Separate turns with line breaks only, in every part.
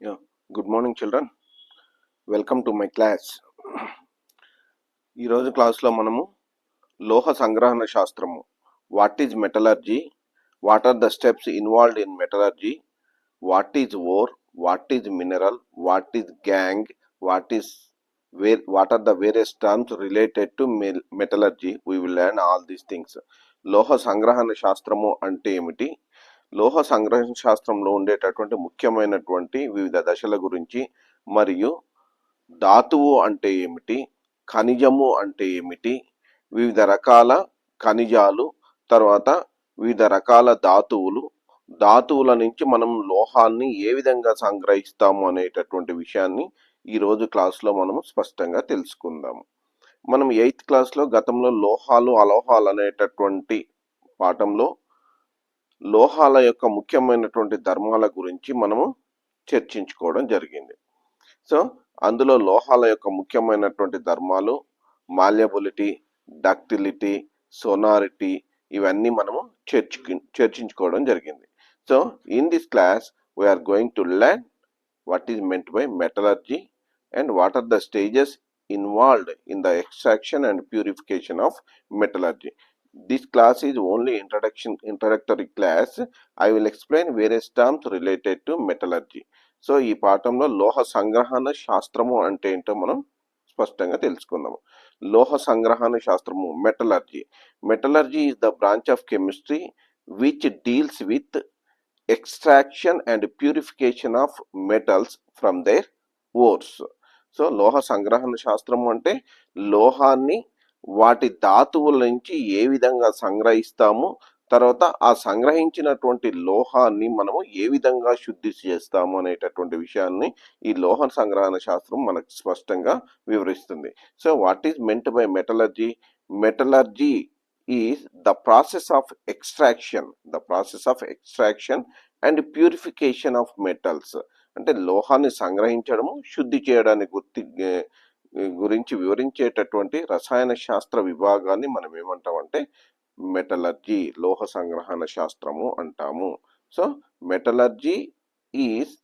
Yeah. Good morning, children. Welcome to my class ఈరోజు క్లాస్లో మనము లోహ సంగ్రహణ శాస్త్రము. What is metallurgy what are the steps involved in metallurgy what is ore what is mineral what is gangue what is where what are the various terms related to metallurgy we will learn all these things లోహ సంగ్రహణ శాస్త్రము అంటే ఏమిటి? లోహ సంగ్రహణ శాస్త్రంలో ఉండేటటువంటి ముఖ్యమైనటువంటి వివిధ దశల గురించి మరియు ధాతువు అంటే ఏమిటి ఖనిజము అంటే ఏమిటి వివిధ రకాల ఖనిజాలు తర్వాత వివిధ రకాల ధాతువులు ధాతువుల నుంచి మనం లోహాన్ని ఏ విధంగా సంగ్రహిస్తాము అనేటటువంటి విషయాన్ని ఈరోజు క్లాస్లో మనం స్పష్టంగా తెలుసుకుందాము. మనం ఎయిత్ క్లాస్లో గతంలో లోహాలు అలోహాలు అనేటటువంటి పాఠంలో లోహాల యొక్క ముఖ్యమైనటువంటి ధర్మాల గురించి మనము చర్చించుకోవడం జరిగింది. సో అందులో లోహాల యొక్క ముఖ్యమైనటువంటి ధర్మాలు మాల్యబులిటీ డక్టిలిటీ సోనారిటీ ఇవన్నీ మనము చర్చి చర్చించుకోవడం జరిగింది. So in this class we are going to learn what is meant by metallurgy and what are the stages involved in the extraction and purification of metallurgy this class is only introduction introductory class. I will explain various terms related to metallurgy. So ఈ పాఠంలో లోహ సంగ్రహణ శాస్త్రము అంటే ఏంటో మనం స్పష్టంగా తెలుసుకుందాము. లోహ సంగ్రహణ శాస్త్రము metallurgy metallurgy is the branch of chemistry which deals with extraction and purification of metals from their ores so లోహ సంగ్రహణ శాస్త్రము అంటే లోహాన్ని వాటి ధాతువుల నుంచి ఏ విధంగా సంగ్రహిస్తాము తర్వాత ఆ సంగ్రహించినటువంటి లోహాన్ని మనము ఏ విధంగా శుద్ధి చేస్తాము అనేటటువంటి విషయాన్ని ఈ లోహ సంగ్రహణ శాస్త్రం మనకు స్పష్టంగా వివరిస్తుంది. So what is meant by metallurgy metallurgy is the process of extraction the process of extraction and purification of metals అంటే లోహాన్ని సంగ్రహించడము శుద్ధి చేయడానికి గుర్తి గురించి వివరించేటటువంటి రసాయన శాస్త్ర విభాగాన్ని మనం ఏమంటామంటే మెటలర్జీ లోహ సంగ్రహణ శాస్త్రము అంటాము. So metallurgy is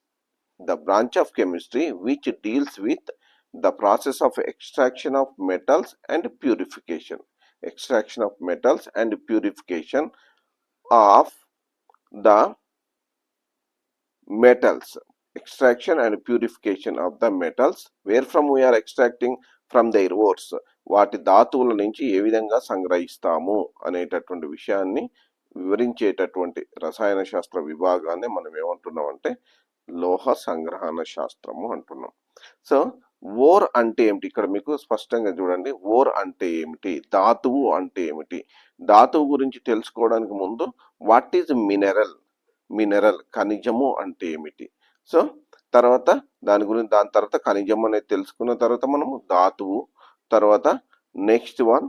the branch of chemistry which deals with the process of extraction of metals and purification. Extraction of metals and purification of the metals. Extraction and purification of the metals. Where from we are extracting? From their ores వాటి ధాతువుల నుంచి ఏ విధంగా సంగ్రహిస్తాము అనేటటువంటి విషయాన్ని వివరించేటటువంటి రసాయన శాస్త్ర విభాగాన్ని మనం ఏమంటున్నాం అంటే లోహ సంగ్రహణ శాస్త్రము అంటున్నాం. సో ఓర్ అంటే ఏమిటి? ఇక్కడ మీకు స్పష్టంగా చూడండి. ఓర్ అంటే ఏమిటి? ధాతువు అంటే ఏమిటి? ధాతువు గురించి తెలుసుకోవడానికి ముందు వాట్ ఈజ్ మినరల్ మినరల్ ఖనిజము అంటే ఏమిటి? సో తర్వాత దాని గురించి దాని తర్వాత ఖనిజం అనేది తెలుసుకున్న తర్వాత మనము ధాతువు తర్వాత నెక్స్ట్ వన్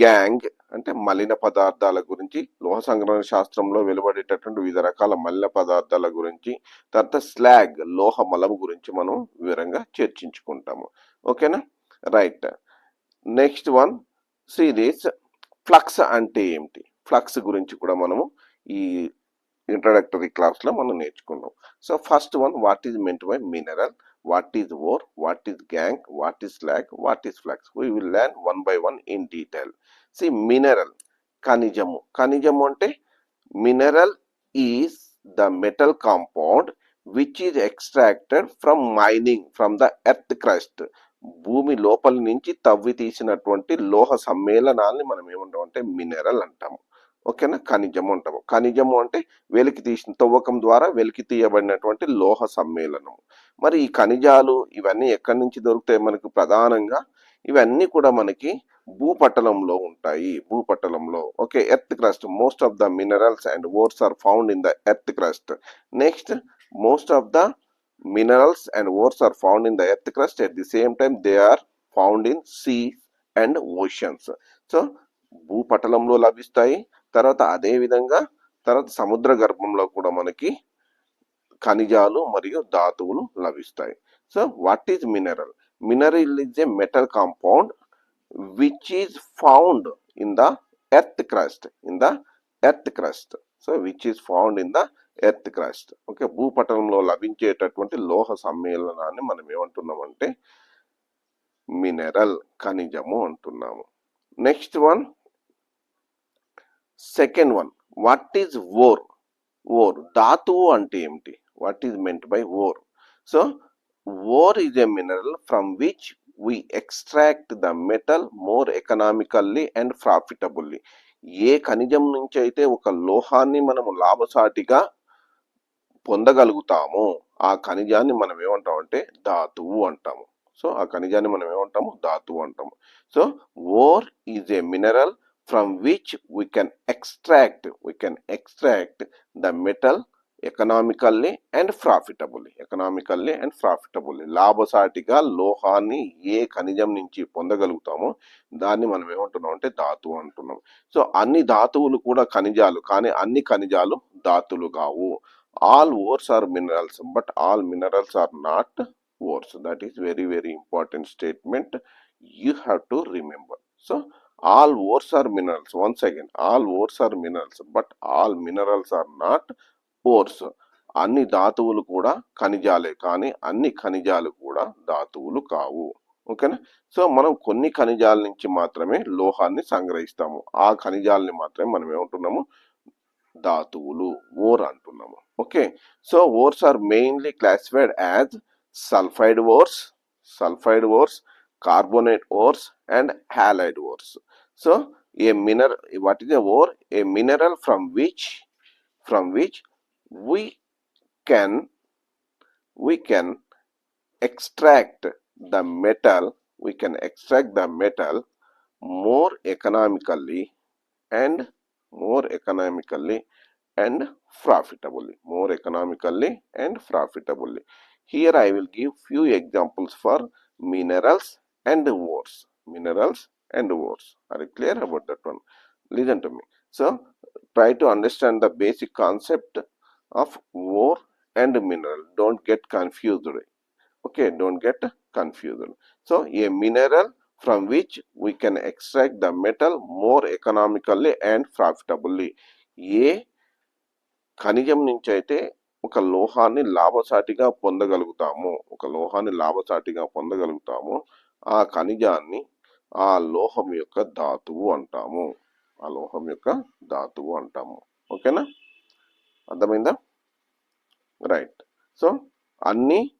గ్యాంగ్ అంటే మలిన పదార్థాల గురించి లోహ సంగ్రహణ శాస్త్రంలో వెలువడేటటువంటి వివిధ రకాల మలిన పదార్థాల గురించి తర్వాత స్లాగ్ లోహ మలం గురించి మనం వివరంగా చర్చించుకుంటాము. ఓకేనా? Right. Next one series flux అంటే ఏమిటి? ఫ్లక్స్ గురించి కూడా మనము ఈ ఇంట్రడక్టరీ క్లాస్లో మనం నేర్చుకున్నాం. So first one what is meant by mineral what is ore what is gangue what is slag what is flux we will learn one by one in detail see mineral ఖనిజము. ఖనిజము అంటే mineral is the metal compound which is extracted from mining from the earth crust భూమి లోపలి నుంచి తవ్వి తీసినటువంటి లోహ సమ్మేళనాల్ని మనం ఏమంటాం అంటే మినరల్ అంటాము. ఓకేనా? ఖనిజము అంటాము. ఖనిజము అంటే వెలికి తీసిన తవ్వకం ద్వారా వెలికి తీయబడినటువంటి లోహ సమ్మేళనము. మరి ఈ ఖనిజాలు ఇవన్నీ ఎక్కడి నుంచి దొరుకుతాయి మనకు ప్రధానంగా? ఇవన్నీ కూడా మనకి భూపటలంలో ఉంటాయి. భూపటలంలో okay earth crust. Most of the minerals and ores are found in the earth crust next most of the minerals and ores are found in the earth crust at the same time they are found in sea and oceans so భూపటలంలో లభిస్తాయి. తర్వాత అదే విధంగా తర్వాత సముద్ర గర్భంలో కూడా మనకి ఖనిజాలు మరియు ధాతువులు లభిస్తాయి. So what is mineral mineral is a metal compound which is found in the earth crust in the earth crust so which is found in the earth crust okay భూపటంలో లభించేటటువంటి లోహ సమ్మేళనాన్ని మనం ఏమంటున్నామంటే మినరల్ ఖనిజము అంటున్నాము. Next one second one. What is ore ore ధాతువు అంటే ఏమిటి? What is meant by ore so ore is a mineral from which we extract the metal more economically and profitably. ఏ ఖనిజం నుంచి అయితే ఒక లోహాన్ని మనము లాభసాటిగా పొందగలుగుతామో ఆ ఖనిజాన్ని మనం ఏమంటామంటే ధాతువు అంటాము. సో ఆ ఖనిజాన్ని మనం ఏమంటాము? ధాతువు అంటాము. So ore is a mineral from which we can extract we can extract the metal economically and profitably economically and profitably లాభసాటిగా లోహాన్ని ఏ ఖనిజం నుంచి పొందగలుగుతామో దాన్ని మనం ఏమంటున్నాం అంటే ధాతువు అంటున్నాం. సో అన్ని ధాతువులు కూడా ఖనిజాలు కానీ అన్ని ఖనిజాలు ధాతులు కావు. All ores are minerals but all minerals are not ores that is very very important statement you have to remember so all ores are minerals once again all ores are minerals but all minerals are not ores అన్ని ధాతువులు కూడా ఖనిజాలే కానీ అన్ని ఖనిజాలు కూడా ధాతువులు కావు. ఓకేనా? So మనం కొన్ని ఖనిజాల నుంచి మాత్రమే లోహాన్ని సంగ్రహిస్తాము. ఆ ఖనిజాలని మాత్రమే మనం ఏమంటున్నాము ధాతువులు ఓర్ అంటున్నాము. Okay? So ores are mainly classified as sulphide ores sulphide ores carbonate ores and halide ores. So, a mineral, what is a ore? A mineral from which, from which we can, we can extract the metal, we can extract the metal more economically and more economically and profitably, more economically and profitably. Here I will give few examples for minerals and ores minerals and ores are you clear about that one listen to me so try to understand the basic concept of ore and mineral don't get confused okay don't get confused so a mineral from which we can extract the metal more economically and profitably ఏ ఖనిజం నుంచి అయితే ఒక లోహాన్ని లాభసాటిగా పొందగలుగుతాము ఒక లోహాన్ని లాభసాటిగా పొందగలుగుతాము ఆ ఖనిజాన్ని ఆ లోహం యొక్క ధాతువు అంటాము. ఆ లోహం యొక్క ధాతువు అంటాము. ఓకేనా? అర్థమైందా? రైట్. సో అన్ని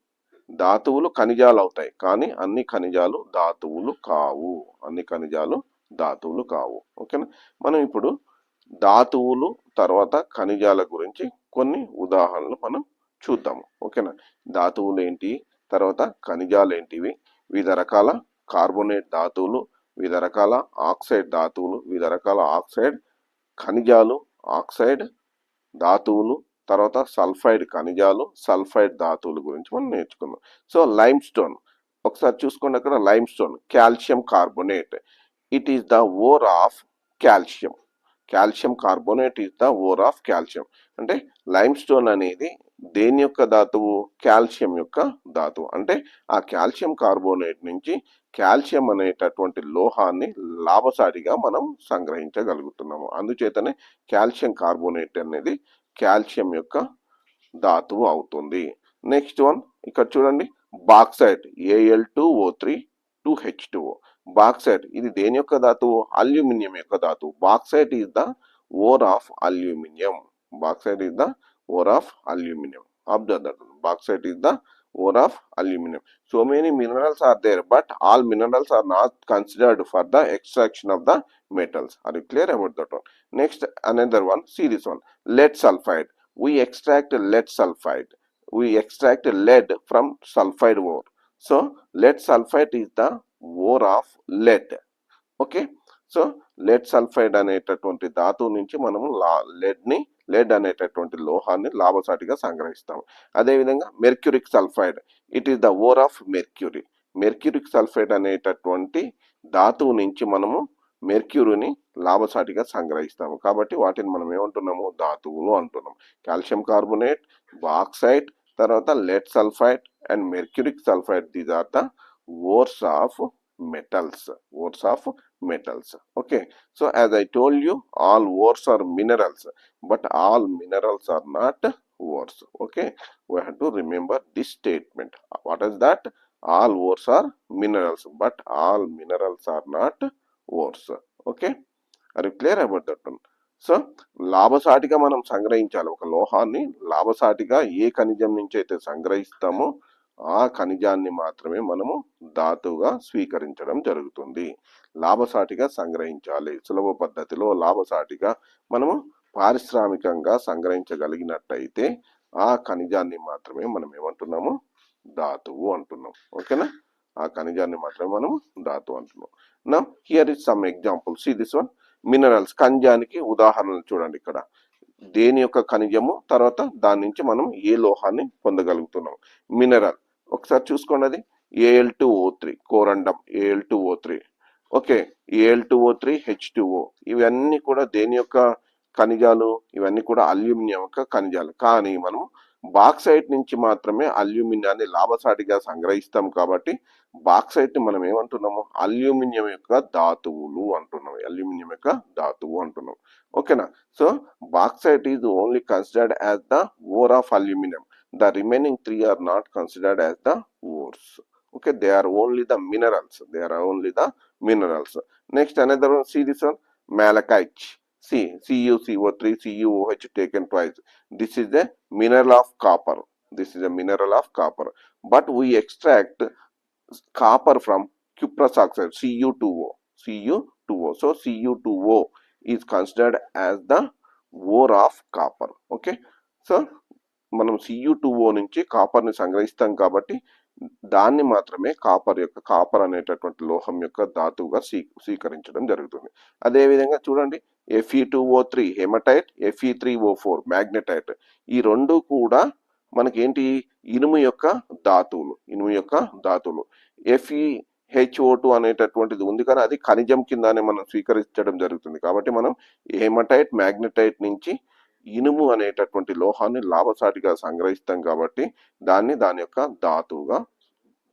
ధాతువులు ఖనిజాలు అవుతాయి. కానీ అన్ని ఖనిజాలు ధాతువులు కావు. అన్ని ఖనిజాలు ధాతువులు కావు. ఓకేనా? మనం ఇప్పుడు ధాతువులు తర్వాత ఖనిజాల గురించి కొన్ని ఉదాహరణలు మనం చూద్దాము. ఓకేనా? ధాతువులు ఏంటి? తర్వాత ఖనిజాలు ఏంటివి? వివిధ రకాల కార్బోనేట్ ధాతువులు వివిధ రకాల ఆక్సైడ్ ధాతువులు వివిధ రకాల ఆక్సైడ్ ఖనిజాలు ఆక్సైడ్ ధాతువులు తర్వాత సల్ఫైడ్ ఖనిజాలు సల్ఫైడ్ ధాతువుల గురించి మనం నేర్చుకున్నాం. సో లైమ్ స్టోన్ ఒకసారి చూసుకోండి అక్కడ limestone calcium carbonate. It is the ore of calcium calcium carbonate is the ore of calcium అంటే లైమ్ స్టోన్ అనేది దేని యొక్క ధాతువు? కాల్షియం యొక్క ధాతువు. అంటే ఆ కాల్షియం కార్బోనేట్ నుంచి కాల్షియం అనేటటువంటి లోహాన్ని లాభసాటిగా మనం సంగ్రహించగలుగుతున్నాము. అందుచేతనే కాల్షియం కార్బోనేట్ అనేది కాల్షియం యొక్క ధాతువు అవుతుంది. నెక్స్ట్ వన్ ఇక్కడ చూడండి. Bauxite A L two O three two H two bauxite ఇది దేని యొక్క ధాతువు? అల్యూమినియం యొక్క ధాతువు. Bauxite is the ore of aluminium. Bauxite is the ore of aluminium of bauxite is the ore of aluminium so many minerals are there but all minerals are not considered for the extraction of the metals అది clear about that one next another one series one lead sulphide we extract lead sulphide we extract lead from sulphide ore so lead sulphide is the ore of lead okay so lead sulphide అనేటటువంటి ధాతువు నుంచి మనము లెడ్ని lead అనేటటువంటి లోహాన్ని లాభసాటిగా సంగ్రహిస్తాము అదేవిధంగా mercuric sulphide it is the ore of mercury mercuric sulphide అనేటటువంటి ధాతువు నుంచి మనము మెర్క్యూరీని లాభసాటిగా సంగ్రహిస్తాము. కాబట్టి వాటిని మనం ఏమంటున్నాము? ధాతువులు అంటున్నాం. కాల్షియం కార్బోనేట్ బాక్సైడ్ తర్వాత lead sulphide and mercuric sulphide these are the ores of metals ores of metals okay so as i told you all ores are minerals but all minerals are not ores okay we have to remember this statement what is that all ores are minerals but all minerals are not ores okay are you clear about that one so లాభసాటిగా మనం సంగ్రహించాలి ఒక లోహాన్ని లాభసాటిగా ఏ ఖనిజం నుంచి అయితే సంగ్రహిస్తామో ఆ ఖనిజాన్ని మాత్రమే మనము ధాతువుగా స్వీకరించడం జరుగుతుంది. లాభసాటిగా సంగ్రహించాలి. సులభ పద్ధతిలో లాభసాటిగా మనము పారిశ్రామికంగా సంగ్రహించగలిగినట్టయితే ఆ ఖనిజాన్ని మాత్రమే మనం ఏమంటున్నాము? ధాతువు అంటున్నాం. ఓకేనా? ఆ ఖనిజాన్ని మాత్రమే మనము ధాతువు అంటున్నాం. Now here is some example see this one minerals ఖనిజానికి ఉదాహరణలు చూడండి ఇక్కడ. దేని యొక్క ఖనిజము? తర్వాత దాని నుంచి మనం ఏ లోహాన్ని పొందగలుగుతున్నాం? మినరల్ ఒకసారి చూసుకోండి అది A L two O three corundum A L two O three okay A L two O three H two O ఇవన్నీ కూడా దేని యొక్క ఖనిజాలు? ఇవన్నీ కూడా అల్యూమినియం యొక్క ఖనిజాలు. కానీ మనం బాక్సైట్ నుంచి మాత్రమే అల్యూమినియాన్ని లాభసాటిగా సంగ్రహిస్తాం కాబట్టి బాక్సైట్ మనం ఏమంటున్నాము? అల్యూమినియం యొక్క ధాతువులు అంటున్నాం అల్యూమినియం యొక్క ధాతువు అంటున్నాం ఓకేనా? So bauxite is only considered as the ore of aluminium the remaining three are not considered as the ores. Okay they are only the minerals. They are only the minerals. Next another one see this one? Malachite. See CuCO3 CuOH taken twice. This is the mineral of copper. This is a mineral of copper. But we extract copper from cuprous oxide cu2o cu2o so cu2o is considered as the ore of copper. Okay so మనం C U two O నుంచి కాపర్ని సంగ్రహిస్తాం కాబట్టి దాన్ని మాత్రమే copper యొక్క copper అనేటటువంటి లోహం యొక్క ధాతువుగా స్వీ స్వీకరించడం జరుగుతుంది. అదేవిధంగా చూడండి F E two O three hematite F E three O four magnetite ఈ రెండు కూడా మనకేంటి? ఇనుము యొక్క ధాతువులు ఇనుము యొక్క ధాతువులు. ఎఫ్ఈ హెచ్ఓ టూ అనేటటువంటిది ఉంది కానీ అది ఖనిజం కిందనే మనం స్వీకరించడం జరుగుతుంది కాబట్టి మనం హెమటైట్ మ్యాగ్నెటైట్ నుంచి ఇనుము అనేటటువంటి లోహాన్ని లాభసాటిగా సంగ్రహిస్తాం కాబట్టి దాన్ని దాని యొక్క ధాతువుగా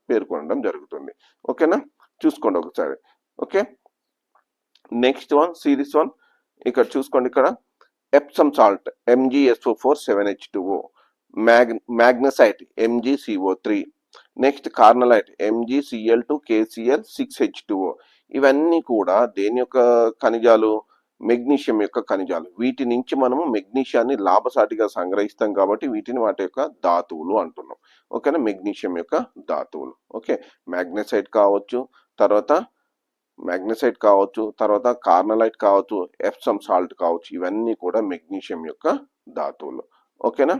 పేర్కొనడం జరుగుతుంది. ఓకేనా? చూసుకోండి ఒకసారి. Okay? Next one series one. ఇక్కడ చూసుకోండి ఇక్కడ. Epsom salt M G S O four seven H two O mag magnesite M G C O three next carnallite M G C L two K C L six H two ఇవన్నీ కూడా దేని యొక్క ఖనిజాలు? Magnesium యొక్క ఖనిజాలు. వీటి నుంచి మనము మెగ్నీషియాన్ని లాభసాటిగా సంగ్రహిస్తాం కాబట్టి వీటిని వాటి యొక్క ధాతువులు అంటున్నాం. ఓకేనా? మెగ్నీషియం యొక్క ధాతువులు. ఓకే? మ్యాగ్నెసైట్ కావచ్చు తర్వాత మ్యాగ్నెసైట్ కావచ్చు తర్వాత కార్నలైట్ కావచ్చు ఎప్సమ్ సాల్ట్ కావచ్చు ఇవన్నీ కూడా మెగ్నీషియం యొక్క ధాతువులు. ఓకేనా?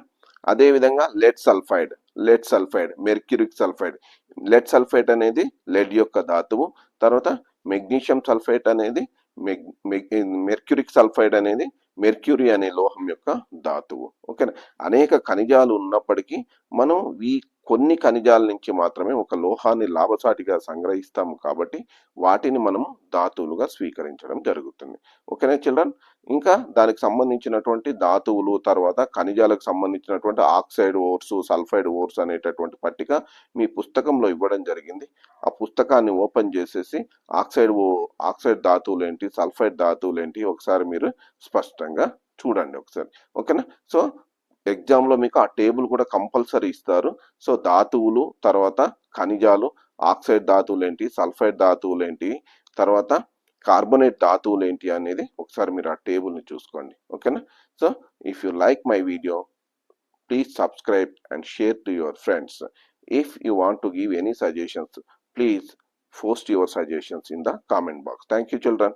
అదేవిధంగా lead sulphide lead sulphide mercuric sulphide. Lead sulphide అనేది లెడ్ యొక్క ధాతువు తర్వాత మెగ్నీషియం సల్ఫైట్ అనేది మెర్క్యూరిక్ సల్ఫైడ్ అనేది మెర్క్యూరీ అనే లోహం యొక్క ధాతువు. ఓకేనా? అనేక ఖనిజాలు ఉన్నప్పటికీ మనం ఈ కొన్ని ఖనిజాల నుంచి మాత్రమే ఒక లోహాన్ని లాభసాటిగా సంగ్రహిస్తాము కాబట్టి వాటిని మనం ధాతువులుగా స్వీకరించడం జరుగుతుంది. ఓకేనా చిల్డ్రన్? ఇంకా దానికి సంబంధించినటువంటి ధాతువులు తర్వాత ఖనిజాలకు సంబంధించినటువంటి ఆక్సైడ్ ఓర్స్ సల్ఫైడ్ ఓర్స్ అనేటటువంటి పట్టిక మీ పుస్తకంలో ఇవ్వడం జరిగింది. ఆ పుస్తకాన్ని ఓపెన్ చేసేసి ఆక్సైడ్ ఓ ఆక్సైడ్ ధాతువులు ఏంటి సల్ఫైడ్ ధాతువులు ఏంటి ఒకసారి మీరు స్పష్టంగా చూడండి ఒకసారి. ఓకేనా? సో ఎగ్జామ్లో మీకు ఆ టేబుల్ కూడా కంపల్సరీ ఇస్తారు. సో ధాతువులు తర్వాత ఖనిజాలు ఆక్సైడ్ ధాతువులు ఏంటి సల్ఫైడ్ ధాతువులు ఏంటి తర్వాత కార్బొనేట్ ధాతువులు ఏంటి అనేది ఒకసారి మీరు ఆ టేబుల్ని చూసుకోండి. ఓకేనా? So if you like my video please subscribe and share to your friends. If you want to give any suggestions please post your suggestions in the comment box. Thank you children.